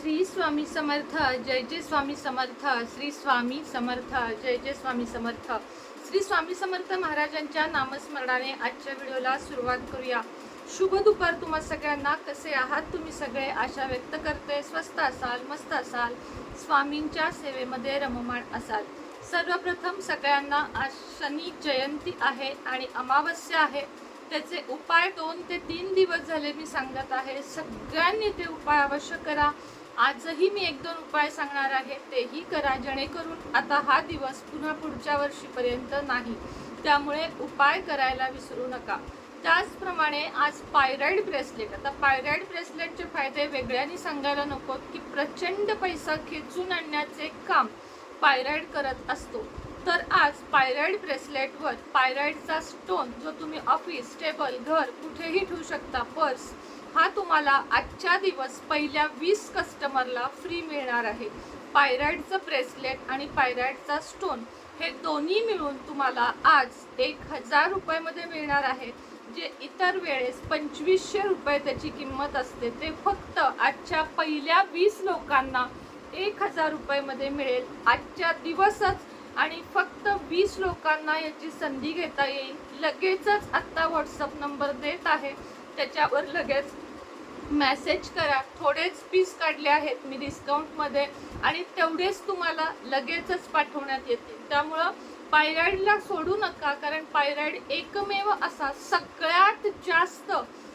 श्री स्वामी समर्थ जय जय स्वामी समर्थ श्री स्वामी समर्थ जय जय स्वामी समर्थ. श्री स्वामी समर्थ महाराजांच्या नामस्मरणाने आजच्या व्हिडिओला सुरुवात करूया. शुभ दुपार तुम्हा सगळ्यांना. कसे आहात तुम्ही सगळे? आशा व्यक्त करते स्वस्त असाल मस्त असाल. स्वामींच्या सेवेमध्ये रममाण असाल. सर्वप्रथम सगळ्यांना आज शनी जयंती आहे आणि अमावस्या आहे. त्याचे उपाय दोन ते तीन दिवस झाले मी सांगत आहे. सगळ्यांनी ते उपाय अवश्य करा. आजही मी एक दोन उपाय सांगणार आहे तेही करा जेणेकरून आता हा दिवस पुन्हा पुढच्या वर्षीपर्यंत नाही. त्यामुळे उपाय करायला विसरू नका. त्याचप्रमाणे आज पायराईड ब्रेसलेट. आता पायराईड ब्रेसलेटचे फायदे वेगळ्याने सांगायला नको की प्रचंड पैसा खेचून आणण्याचे काम पायराईड करत असतो. तर आज पायराईड ब्रेसलेटवर पायराईडचा स्टोन जो तुम्ही ऑफिस टेबल घर कुठेही ठेवू शकता पर्स हा तुम्हाला आजच्या दिवस पहिल्या वीस कस्टमरला फ्री मिळणार आहे. पायराईडचं ब्रेसलेट आणि पायराईडचा स्टोन हे दोन्ही मिळून तुम्हाला आज एक हजार रुपयामध्ये मिळणार आहे. जे इतर वेळेस पंचवीसशे रुपये त्याची किंमत असते ते फक्त आजच्या पहिल्या वीस लोकांना एक हजार रुपयामध्ये मिळेल. आजच्या दिवसच आणि फक्त वीस लोकांना याची संधी घेता येईल. लगेचच आत्ता व्हॉट्सअप नंबर देत आहे. त्याच्यावर लगेच मॅसेज करा. थोडेच पीस काढले आहेत मी डिस्काउंटमध्ये आणि तेवढेच तुम्हाला लगेचच पाठवण्यात येतील. त्यामुळं पायराईडला सोडू नका कारण पायराईड एकमेव असा सगळ्यात जास्त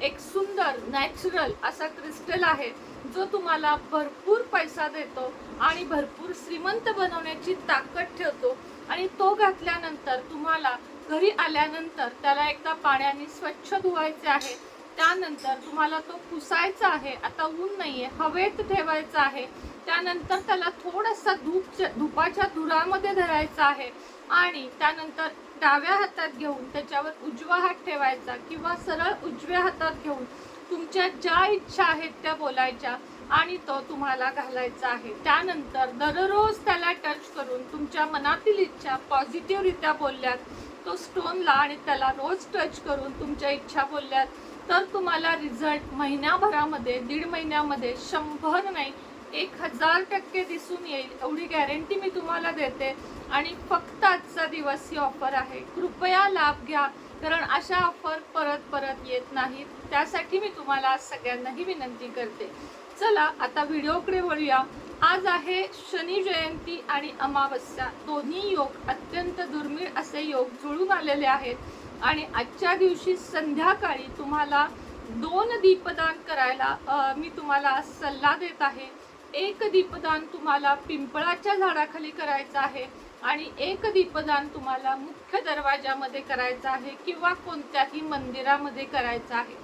एक सुंदर नॅचरल असा क्रिस्टल आहे जो तुम्हाला भरपूर पैसा देतो आणि भरपूर श्रीमंत बनवण्याची ताकद ठेवतो. आणि तो घातल्यानंतर तुम्हाला घरी आल्यानंतर त्याला एकदा पाण्याने स्वच्छ धुवायचे आहे. त्यानंतर तुम्हाला तो पुसायचा आहे आता ऊन नाही आहे हवेत ठेवायचा आहे. त्यानंतर त्याला थोडासा धूपच्या धुपाच्या धुरामध्ये धरायचा आहे. आणि त्यानंतर डाव्या हातात घेऊन त्याच्यावर उजवा हात ठेवायचा किंवा सरळ उजव्या हातात घेऊन तुमच्या ज्या इच्छा आहेत त्या बोलायच्या आणि तो तुम्हाला घालायचा आहे. त्यानंतर दररोज त्याला टच करून तुमच्या मनातील इच्छा पॉझिटिव्हरित्या बोलल्यात तो स्टोनला आणि त्याला रोज टच करून तुमच्या इच्छा बोलल्यात तर तुम्हाला रिझल्ट महिन्याभरामध्ये दीड महिन्यामध्ये शंभर नाही एक हजार टक्के दिसून येईल. एवढी गॅरंटी मी तुम्हाला देते. आणि फक्त आजचा दिवस ही ऑफर आहे. कृपया लाभ घ्या कारण अशा ऑफर परत परत येत नाहीत. त्यासाठी मी तुम्हाला आज सगळ्यांनाही विनंती करते. चला आता व्हिडिओकडे वळूया. आज आहे शनी जयंती आणि अमावस्या. दोन्ही योग अत्यंत दुर्मिळ असे योग जुळून आलेले आहेत. आणि आजच्या दिवशी संध्याकाळी तुम्हाला दोन दीपदान करायला मी तुम्हाला सल्ला देत आहे. एक दीपदान तुम्हाला पिंपळाच्या झाडाखाली करायचं आहे आणि एक दीपदान तुम्हाला मुख्य दरवाजामध्ये करायचं आहे किंवा कोणत्याही मंदिरामध्ये करायचं आहे.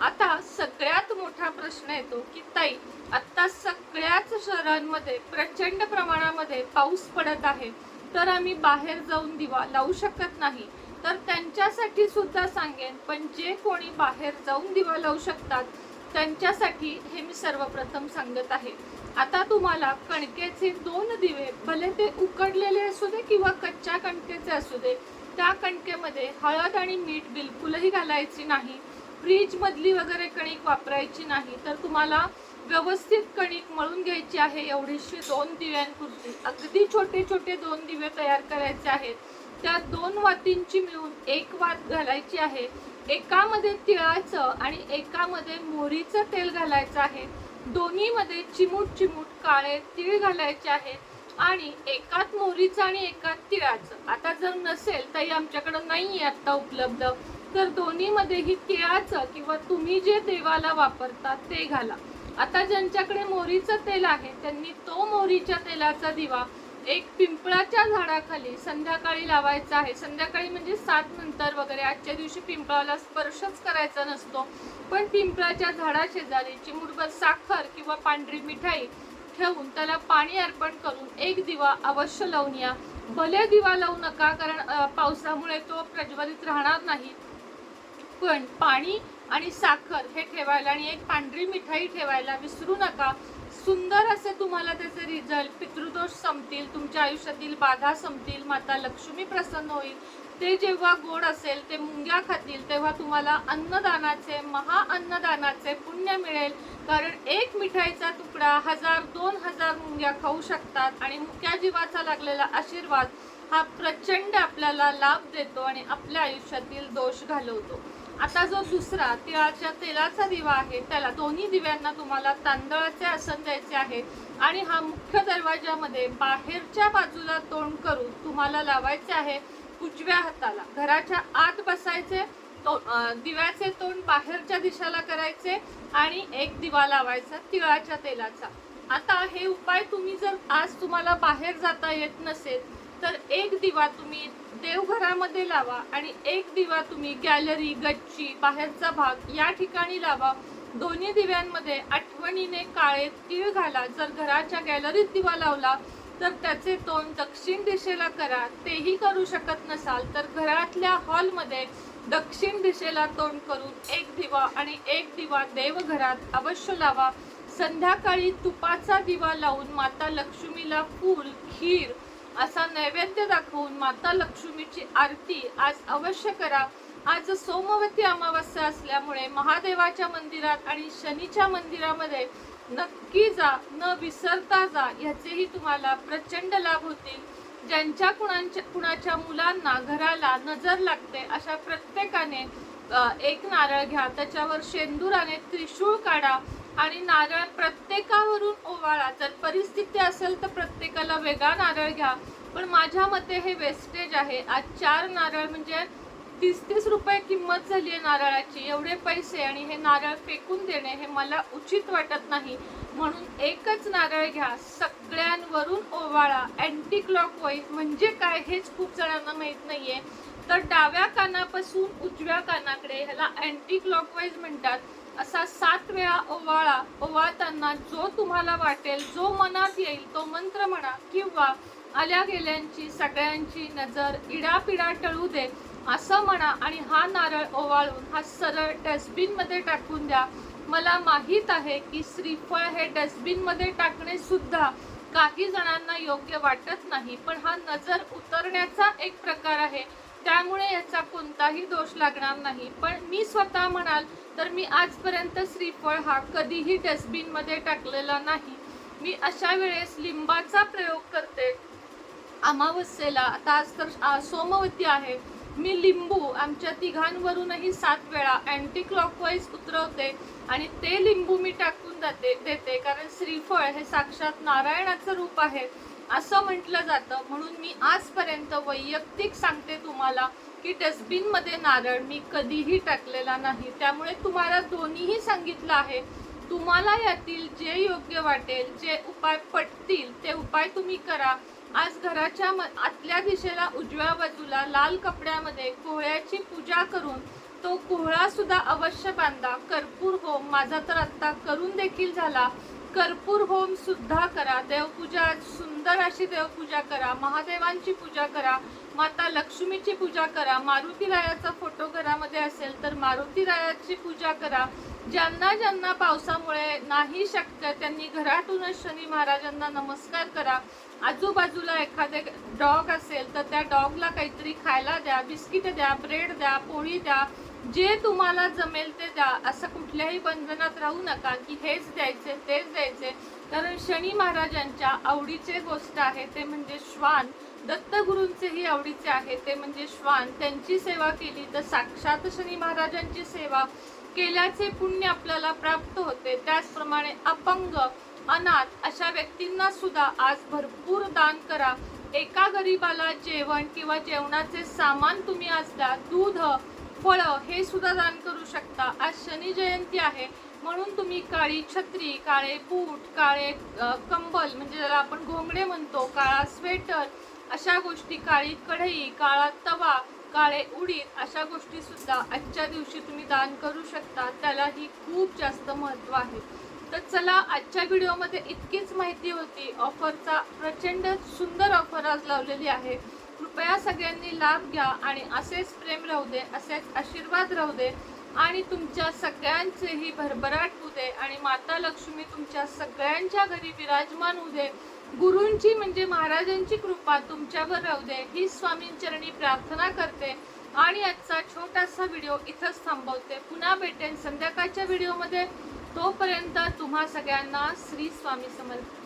आता सगळ्यात मोठा प्रश्न येतो की ताई आत्ता सगळ्याच शहरांमध्ये प्रचंड प्रमाणामध्ये पाऊस पडत आहे. तर आम्ही बाहेर जाऊन दिवा लावू शकत नाही. तर त्यांच्यासाठी सुद्धा सांगेन पण जे कोणी बाहेर जाऊन दिवा लावू शकतात त्यांच्यासाठी हे मी सर्वप्रथम सांगत आहे. आता तुम्हाला कणकेचे दोन दिवे भले ते उकडलेले असू दे किंवा कच्च्या कणकेचे असू दे त्या कणकेमध्ये हळद आणि मीठ बिलकुलही घालायची नाही. फ्रीजमधली वगैरे कणिक वापरायची नाही. तर तुम्हाला व्यवस्थित कणिक मळून घ्यायची आहे एवढीशी दोन दिव्यांपुरती. अगदी छोटे छोटे दोन दिवे तयार करायचे आहेत. त्या दोन वातींची मिळून एक वात घालायची आहे. एकामध्ये तिळाचं आणि एकामध्ये मोहरीचं तेल घालायचं आहे. दोन्हीमध्ये चिमूट चिमूट काळे तीळ घालायचे आहे आणि एकात मोहरीचं आणि एकात तिळाचं. आता जर नसेल तरी आमच्याकडं नाही आहे आत्ता उपलब्ध. तर दोन्हीमध्येही तिळाचं किंवा तुम्ही जे देवाला वापरता ते घाला. आता ज्यांच्याकडे मोहरीचं तेल आहे त्यांनी तो मोहरीच्या तेलाचा दिवा एक पिंपळाच्या झाडाखाली संध्याकाळी लावायचा आहे. संध्याकाळी म्हणजे सात नंतर वगैरे. आजच्या दिवशी पिंपळाला स्पर्शच करायचा नसतो. पण पिंपळाच्या झाडाशेजारी चिमुटभर साखर किंवा पांढरी मिठाई ठेवून त्याला पाणी अर्पण करून एक दिवा अवश्य लावून या. भले दिवा लावू नका कारण पावसामुळे तो प्रज्वलित राहणार नाही. पण पाणी आणि साखर हे ठेवायला आणि एक पांढरी मिठाई ठेवायला विसरू नका. सुंदर असे तुम्हाला त्याचे रिझल्ट पितृदोष संपतील तुमच्या आयुष्यातील बाधा संपतील माता लक्ष्मी प्रसन्न होईल. ते जेव्हा गोड असेल ते मुंग्या खातील तेव्हा तुम्हाला अन्नदानाचे महा अन्नदानाचे पुण्य मिळेल. कारण एक मिठाईचा तुकडा हजार दोन हजार मुंग्या खाऊ शकतात आणि मुक्या जीवाचा लागलेला आशीर्वाद हा प्रचंड आपल्याला लाभ देतो आणि आपल्या आयुष्यातील दोष घालवतो. आता जो दुसरा तिळाच्या तेलाचा दिवा आहे त्याला दोन्ही दिव्यांना तुम्हाला तांदळाचे आसन द्यायचे आहे. आणि हा मुख्य दरवाजामध्ये बाहेरच्या बाजूला तोंड करून तुम्हाला लावायचे आहे उजव्या हाताला. घराच्या आत बसायचे तो दिव्याचे तोंड बाहेरच्या दिशेला करायचे आणि एक दिवा लावायचा तिळाच्या तेलाचा. आता हे उपाय तुम्ही जर आज तुम्हाला बाहेर जाता येत नसेल तर एक दिवा तुम्ही देवघरामध्ये लावा आणि एक दिवा तुम्ही गॅलरी गच्ची बाहेरचा भाग या ठिकाणी लावा. दोन्ही दिव्यांमध्ये आठवणीने काळे तीळ घाला. जर घराच्या गॅलरीत दिवा लावला तर त्याचे तोंड दक्षिण दिशेला करा. तेही करू शकत नसाल तर घरातल्या हॉलमध्ये दक्षिण दिशेला तोंड करून एक दिवा आणि एक दिवा देवघरात अवश्य लावा. संध्याकाळी तुपाचा दिवा लावून माता लक्ष्मीला फूल खीर असा नैवेद्य दाखवून माता लक्ष्मीची आरती आज अवश्य करा. आज सोमवती अमावस्या असल्यामुळे महादेवाच्या मंदिरात आणि शनीच्या मंदिरामध्ये नक्की जा न विसरता जा याचेही तुम्हाला प्रचंड लाभ होतील. ज्यांच्या कुणाच्या कुणाच्या मुलांना घराला नजर लागते अशा प्रत्येकाने एक नारळ घ्या. त्याच्यावर शेंदुराने त्रिशूळ काढा. आणि नारळ प्रत्येकावरून ओवाळा. जर परिस्थिती असेल तर प्रत्येकाला वेगळा नारळ घ्या. पण माझ्या मते हे वेस्टेज आहे. आज चार नारळ म्हणजे तीस तीस रुपये किंमत झाली आहे नारळाची. एवढे पैसे आणि हे नारळ फेकून देणे हे मला उचित वाटत नाही. म्हणून एकच नारळ घ्या. सगळ्यांवरून ओवाळा. अँटी क्लॉक वाईज म्हणजे काय हेच खूप जणांना माहीत नाही आहे तर डाव्या कानापासून उजव्या कानाकडे ह्याला अँटी क्लॉकवाईज म्हणतात. असा सात वेळा ओवाळा ओवाळताना जो तुम्हाला वाटेल जो मनात येईल तो मंत्र म्हणा किंवा आल्या गेल्यांची सगळ्यांची नजर इडापिडा टळू दे असं म्हणा आणि हा नारळ ओवाळून हा सरळ डस्टबिनमध्ये टाकून द्या. मला माहीत आहे की श्रीफळ हे डस्टबिनमध्ये टाकणे सुद्धा काही जणांना योग्य वाटत नाही पण हा नजर उतरण्याचा एक प्रकार आहे. त्यामुळे याचा कोणताही दोष लागणार नाही. पण मी स्वतः म्हणाल तर मी आजपर्यंत श्रीफळ हा कधीही डस्टबिनमध्ये टाकलेला नाही. मी अशा वेळेस लिंबाचा प्रयोग करते. अमावस्येला आता आज तर सोमवती आहे. मी लिंबू आमच्या तिघांवरूनही सात वेळा अँटी क्लॉकवाईज उतरवते आणि ते लिंबू मी टाकून जाते देते. कारण श्रीफळ हे साक्षात नारायणाचं रूप आहे असं म्हटलं जातं. म्हणून मी आजपर्यंत वैयक्तिक सांगते तुम्हाला की डस्टबिनमध्ये नारळ मी कधीही टाकलेला नाही. त्यामुळे तुम्हाला दोन्हीही सांगितलं आहे. तुम्हाला यातील जे योग्य वाटेल जे उपाय पटतील ते उपाय तुम्ही करा. आज घराच्या म- आतल्या दिशेला उजव्या बाजूला लाल कपड्यामध्ये कोहळ्याची पूजा करून तो कोहळा सुद्धा अवश्य बांधा. कर्पूर होम माझा तर आत्ता करून देखील झाला. कर्पूर होम सुद्धा करा. देवपूजा सुंदर अशी देवपूजा करा. महादेवांची पूजा करा. माता लक्ष्मीची पूजा करा मारुती रायाचा फोटो घरामध्ये असेल तर मारुती रायाची पूजा करा. ज्यांना ज्यांना पावसामुळे नाही शक्य त्यांनी घरातूनच शनी महाराजांना नमस्कार करा. आजूबाजूला एखादे डॉग असेल तर त्या डॉगला काहीतरी खायला द्या बिस्किट द्या ब्रेड द्या पोळी द्या जे तुम्हाला जमेल ते द्या. असं कुठल्याही बंधनात राहू नका की हेच द्यायचे तेच द्यायचे. कारण शनी महाराजांच्या आवडीचे गोष्ट आहे ते म्हणजे श्वान. दत्तगुरूंचेही आवडीचे आहे. ते म्हणजे श्वान. त्यांची सेवा केली तर साक्षात शनी महाराजांची सेवा केल्याचे पुण्य आपल्याला प्राप्त होते. त्याचप्रमाणे अपंग अनाथ अशा व्यक्तींना सुद्धा आज भरपूर दान करा. एका गरीबाला जेवण किंवा जेवणाचे सामान तुम्ही आज द्या दूध फळं हे सुद्धा दान करू शकता. आज शनी जयंती आहे. म्हणून तुम्ही काळी छत्री काळे बूट काळे कंबल म्हणजे ज्याला आपण घोंगडे म्हणतो काळा स्वेटर अशा गोष्टी काळी कढई काळा तवा काळे उडीद अशा गोष्टी सुद्धा आजच्या दिवशी तुम्ही दान करू शकता. त्यालाही खूप जास्त महत्त्व आहे. तर चला आजच्या व्हिडिओमध्ये इतकीच माहिती होती. ऑफरचा प्रचंड सुंदर ऑफर आज लावलेली आहे. कृपया सगळ्यांनी लाभ घ्या आणि असेच प्रेम राहू दे असेच आशीर्वाद राहू दे. आणि तुमच्या सगळ्यांचेही भरभराट होऊ दे आणि माता लक्ष्मी तुमच्या सगळ्यांच्या घरी विराजमान होऊ दे. गुरूंची म्हणजे महाराजांची कृपा तुमच्यावर राहू दे. ही स्वामींचरणी प्रार्थना करते आणि आजचा छोटासा व्हिडिओ इथंच थांबवते. पुन्हा भेटेन संध्याकाळच्या व्हिडिओमध्ये. तोपर्यंत तुम्हा सगळ्यांना श्री स्वामी समर्थ.